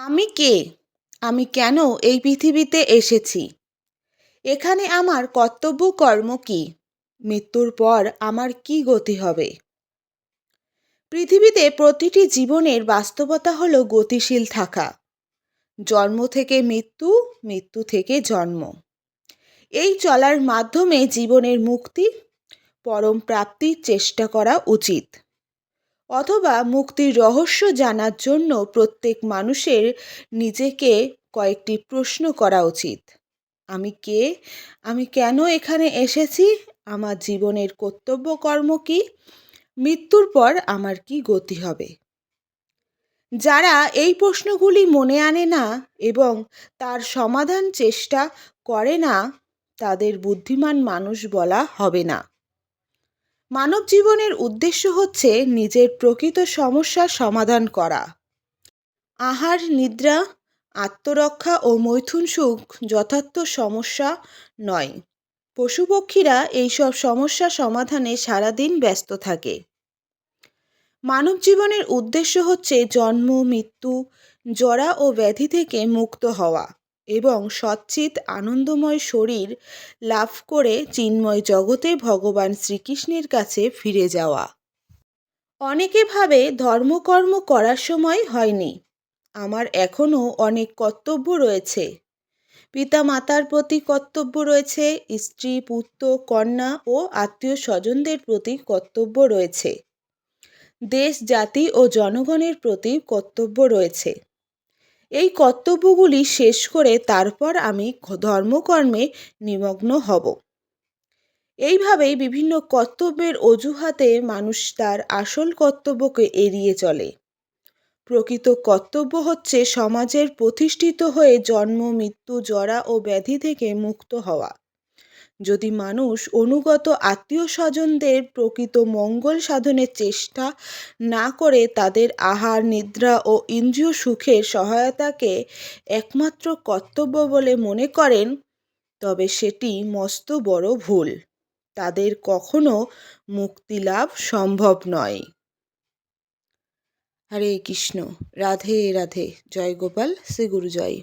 আমি কে? আমি কেন এই পৃথিবীতে এসেছি? এখানে আমার কর্তব্য কর্ম কী? মৃত্যুর পর আমার কি গতি হবে? পৃথিবীতে প্রতিটি জীবনের বাস্তবতা হলো গতিশীল থাকা। জন্ম থেকে মৃত্যু মৃত্যু থেকে জন্ম। এই চলার মাধ্যমে জীবনের মুক্তি, পরম প্রাপ্তির চেষ্টা করা উচিত। অথবা মুক্তির রহস্য জানার জন্য প্রত্যেক মানুষের নিজেকে কয়েকটি প্রশ্ন করা উচিত। আমি কে? আমি কেন এখানে এসেছি? আমার জীবনের কর্তব্য কর্ম কী? মৃত্যুর পর আমার কি গতি হবে? যারা এই প্রশ্নগুলি মনে আনে না এবং তার সমাধান চেষ্টা করে না, তাদের বুদ্ধিমান মানুষ বলা হবে না। মানব জীবনের উদ্দেশ্য হচ্ছে নিজের প্রকৃত সমস্যার সমাধান করা। আহার, নিদ্রা, আত্মরক্ষা ও মৈথুন সুখ যথার্থ সমস্যা নয়। পশুপক্ষীরা এইসব সমস্যা সমাধানে সারাদিন ব্যস্ত থাকে। মানব জীবনের উদ্দেশ্য হচ্ছে জন্ম, মৃত্যু, জরা ও ব্যাধি থেকে মুক্ত হওয়া। এবং সচ্চিত আনন্দময় শরীর লাভ করে চিন্ময় জগতে ভগবান শ্রীকৃষ্ণের কাছে ফিরে যাওয়া। অনেকে ভাবে ধর্মকর্ম করার সময় হয়নি। আমার এখনও অনেক কর্তব্য রয়েছে। পিতা মাতার প্রতি কর্তব্য রয়েছে, স্ত্রী, পুত্র, কন্যা ও আত্মীয় স্বজনদের প্রতি কর্তব্য রয়েছে। দেশ, জাতি ও জনগণের প্রতি কর্তব্য রয়েছে। এই কর্তব্যগুলি শেষ করে তারপর আমি ধর্মকর্মে নিমগ্ন হব। এইভাবেই বিভিন্ন কর্তব্যের অজুহাতে মানুষ তার আসল কর্তব্যকে এড়িয়ে চলে। প্রকৃত কর্তব্য হচ্ছে সমাজের প্রতিষ্ঠিত হয়ে জন্ম, মৃত্যু, জরা ও ব্যাধি থেকে মুক্ত হওয়া। যদি মানুষ অনুগত আত্মীয় স্বজনদের প্রকৃত মঙ্গল সাধনের চেষ্টা না করে তাদের আহার, নিদ্রা ও ইন্দ্রিয় সুখের সহায়তাকে একমাত্র কর্তব্য বলে মনে করেন, তবে সেটি মস্ত বড় ভুল। তাদের কখনো মুক্তি লাভ সম্ভব নয়। হরে কৃষ্ণ। রাধে রাধে। জয় গোপাল। শ্রী গুরু জয়